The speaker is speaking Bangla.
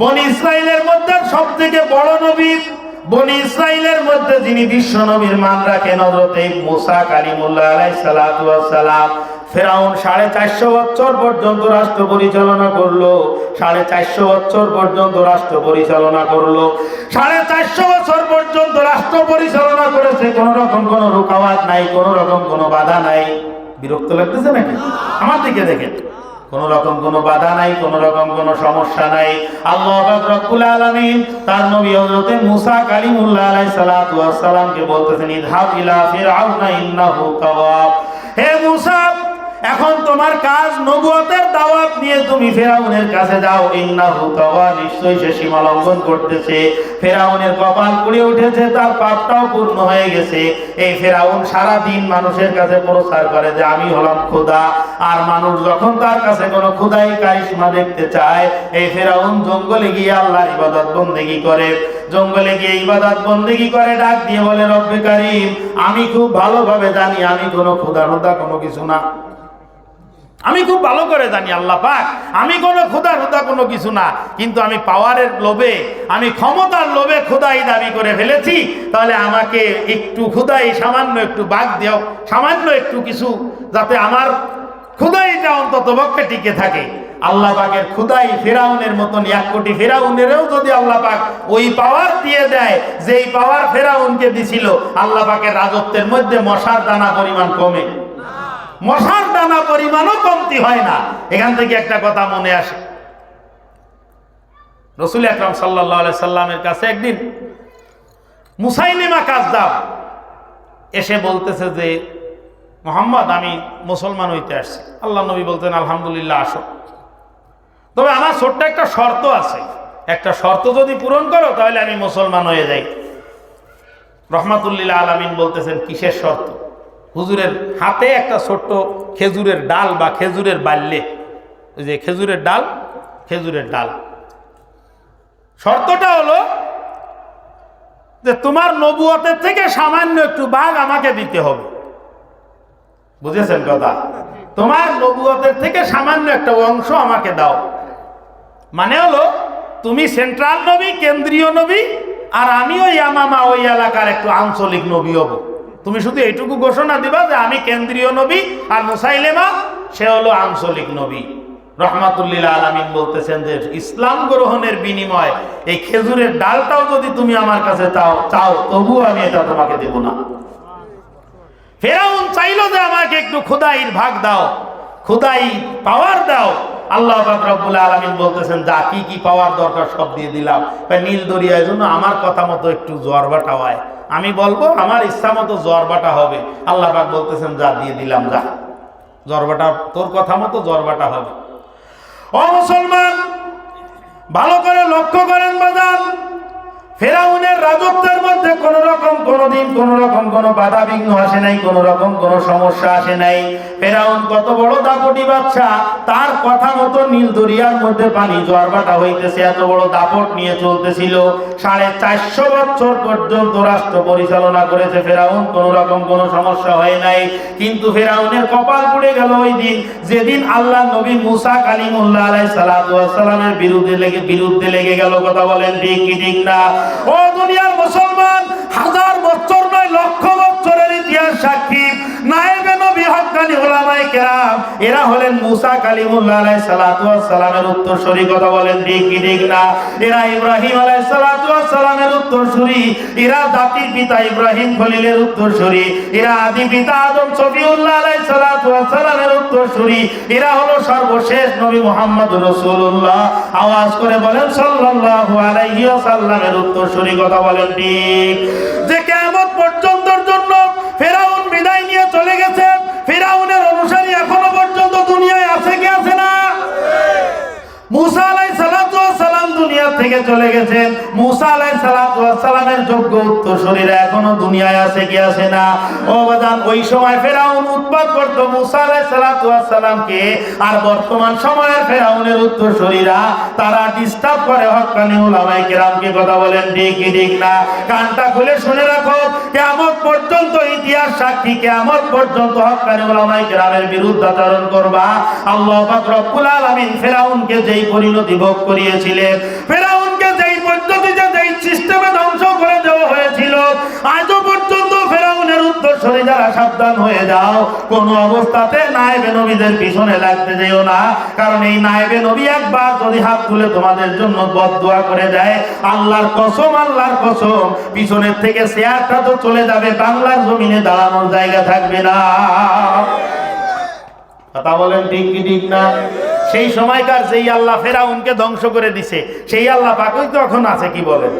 বনি ইসরায়েলের মধ্যে সব থেকে বড় নবী, বন ইসরায়েলের মধ্যে যিনি বিশ্ব নবীর মান রাখেন হযরত মুসা কালিমুল্লাহ ওয়াস সালাম, ফেরাউন সাড়ে চারশো বছর পর্যন্ত রাষ্ট্র পরিচালনা করল, সাড়ে চারশো বছর পর্যন্ত রাষ্ট্র পরিচালনা করল, সাড়ে চারশো বছর পর্যন্ত রাষ্ট্র পরিচালনা করেছে, কোন রকম কোনো রুকাওয়াত নাই, কোন রকম কোনো বাধা নাই। বিরক্ত লাগতেছে নাকি? আমার দিকে দেখেন। কোন রকম কোনো বাধা নাই, কোন রকম কোনো সমস্যা নাই। আল্লাহ রব্বুল আলামিন তার নবী হযরত মুসা কালিমুল্লাহ আলাইহিস সালাতু ওয়াস সালামকে বলতেছেন, ইদহাব ইলা ফিরআউনা ইন্নাহু তাওয়াব হে মুসা এখন তোমার কাজ নবুয়তের দাওয়াত নিয়ে তুমি ফেরাউনের কাছে যাও। ইন্নাহু তাওয়া নিশ্চয়ই সে সীমা লঙ্ঘন করতেছে। ফেরাউনের কপাল পুড়ে উঠেছে, তার পাপটাও পূর্ণ হয়ে গেছে। এই ফেরাউন সারা দিন মানুষের কাছে প্রচার করে যে, আমি হলাম খোদা। আর মানুষ যখন তার কাছে কোনো খোদাই কারিশমা দেখতে চায়, এই ফেরাউন জঙ্গলে গিয়ে আল্লাহর ইবাদত বন্দেগি করে। জঙ্গলে গিয়ে ইবাদত বন্দেগি করে, ডাক দিয়ে বলে, রব্বে কারিম, আমি খুব ভালোভাবে জানি, আমি কোনো খোদা খোদা কোনো কিছু না। আমি খুব ভালো করে জানি আল্লাহ পাক। আমি কোনো ক্ষুদা ক্ষুদা কোনো কিছু না, কিন্তু আমি পাওয়ারের লোভে, আমি ক্ষমতার লোভে খোদাই দাবি করে ফেলেছি। তাহলে আমাকে একটু ক্ষুদাই সামান্য একটু বাঘ দেও, সামান্য একটু কিছু, যাতে আমার ক্ষুদাইটা অন্তত পক্ষে টিকে থাকে। আল্লাহ পাকের ক্ষুদাই ফেরাউনের মতন এক কোটি ফেরাউনেরও যদি আল্লাহ পাক ওই পাওয়ার দিয়ে দেয়, যেই পাওয়ার ফেরাউনকে দিছিল, আল্লাহ পাকের রাজত্বের মধ্যে মশার দানা পরিমাণ কমে। মশার দানা পরিমাণও কমতি হয় না। এখান থেকে একটা কথা মনে আসে। রসুল আকরাম সাল্লাহ সাল্লামের কাছে একদিন মুসাইলিমা কাজদাব এসে বলতেছে যে, মোহাম্মদ, আমি মুসলমান হইতে আসছি। আল্লাহ নবী বলতেন, আলহামদুলিল্লাহ, আসো। তবে আমার ছোট্ট একটা শর্ত আছে। একটা শর্ত যদি পূরণ করো, তাহলে আমি মুসলমান হয়ে যাই। রহমাতুল্লিল্লাহ আলামিন বলতেছেন, কিসের শর্ত? হুজুরের হাতে একটা ছোট্ট খেজুরের ডাল বা খেজুরের বাল্যে। ওই যে খেজুরের ডাল খেজুরের ডাল। শর্তটা হলো যে তোমার নবুয়তের থেকে সামান্য একটু বাঘ আমাকে দিতে হবে। বুঝেছেন কথা? তোমার নবুয়তের থেকে সামান্য একটা অংশ আমাকে দাও। মানে হলো, তুমি সেন্ট্রাল নবী, কেন্দ্রীয় নবী, আর আমি ওই আমামা ওই এলাকার একটু আঞ্চলিক নবী হব। তুমি শুধু এইটুকু ঘোষণা দিবা যে আমি কেন্দ্রীয় নবী আর মুসাইলেমা, সে হলো আঞ্চলিক নবী। রহমাতুল্লিল আলমিন বলতেছেন যে ইসলাম গ্রহণের বিনিময়, এই খেজুরের ডালটাও যদি তুমি আমার কাছে চাও চাও, তবুও আমি এটা তোমাকে দেব না। ফেরাউন চাইলো যে আমাকে একটু খুদাইর ভাগ দাও, খুদাই পাওয়ার দাও। আল্লাহ রব্বুল আলামিন বলতেছেন, যা কি কি পাওয়ার দরকার সব দিয়ে দিলাম। নীল দরিয়ার জন্য আমার কথা মতো একটু জ্বর বাটা হয়। আমি বলব, আমার ইচ্ছা মতো জ্বর বাটা হবে। আল্লাহ পাক বলতেছেন, যা দিয়ে দিলাম, যা। জ্বর বাটা, তোর কথা মতো জ্বর বাটা হবে। ও মুসলমান, ভালো করে লক্ষ্য করেন বাজার ফেরাউনের রাজত্বের মধ্যে কোন রকম কোনদিন কোন রকম কোন বাধা বিঘ্ন আসে নাই, কোন রকম কোন সমস্যা আসে নাই। ফেরাউন কত বড় দাপটি বাচ্চা তার কথা মতো নীল দরিয়ার মধ্যে পানি হইতেছে, এত বড় দাপট নিয়ে চলতেছিল। সাড়ে চারশো বছর পর্যন্ত রাষ্ট্র পরিচালনা করেছে ফেরাউন, কোন রকম কোন সমস্যা হয় নাই। কিন্তু ফেরাউনের কপাল পুড়ে গেল ওই দিন। যেদিন আল্লাহ নবী মুসা কালিমুল্লাহ আলাই সালামের বিরুদ্ধে লেগে বিরুদ্ধে লেগে গেল, কথা বলেন ঠিক কি ঠিক না? ও দুনিয়ার মুসলমান! এরা হলেন মুসা কালিমুল্লাহ আলাইহিস সালাতু ওয়াস সালামের উত্তরসূরি। কথা বলেন, ঠিক কি, ঠিক না? এরা ইব্রাহিম আলাইহিস সালাতু ওয়াস সালামের উত্তরসূরি। এরা জাতির পিতা ইব্রাহিম খলিলের উত্তরসূরি। এরা আদি পিতা আদম সফিউল্লাহ আলাইহিস সালাতু ওয়াস সালামের উত্তরসূরি। এরা হলো সর্বশেষ নবী মুহাম্মদ রাসূলুল্লাহ। আওয়াজ করে বলেন, সাল্লাল্লাহু আলাইহি ওয়াসাল্লামের উত্তরসূরি। কথা বলেন, ঠিক। যে থেকে চলে গেছেন মুসা আলাই সালামের যোগ্য উত্তর শরীরে এখনও দুনিয়ায় আছে কি আছে না? ও বাদান ওই সময় ফেরাউন উৎপাদ করত মুসা আলাই সালামকে। আর বর্তমান সময়ের ফেরাউনের উত্তর শরীরা তারা ডিস্টার্ব করে হক্কানি উলামায়ে কেরামকে। কথা বলেন, ঠিক ঠিক না? কানটা খুলে শুনে রাখো কেমন পর্যন্ত ইতিহাস সাক্ষী কেমন পর্যন্ত হক্কানি উলামায়ে কেরামের বিরুদ্ধাচরণ করবা। আল্লাহ রব্বুল আলামিন ফেরাউনকে যেই পরিণতি ভোগ করিয়েছিলেন ফেরাউনকে সাবধান হয়ে যাও। কোন অবস্থাতে নায়েবে নবীদের পিছনে লাগতে যেও না। কারণ এই নায়েবে নবী একবার যদি হাত তুলে তোমাদের জন্য বদদোয়া করে দেয়, আল্লাহর কসম আল্লাহর কসম, পিছনের থেকে শেয়ারটা তো চলে যাবে, বাংলার জমিনে দাঁড়ানোর জায়গা থাকবে না। কথা বলেন ঠিক কি ঠিক না? সেই সময়কার যেই আল্লাহ ফেরাউনকে ধ্বংস করে দিছে, সেই আল্লাহ পাকই তো এখন আছে, কি বলেন?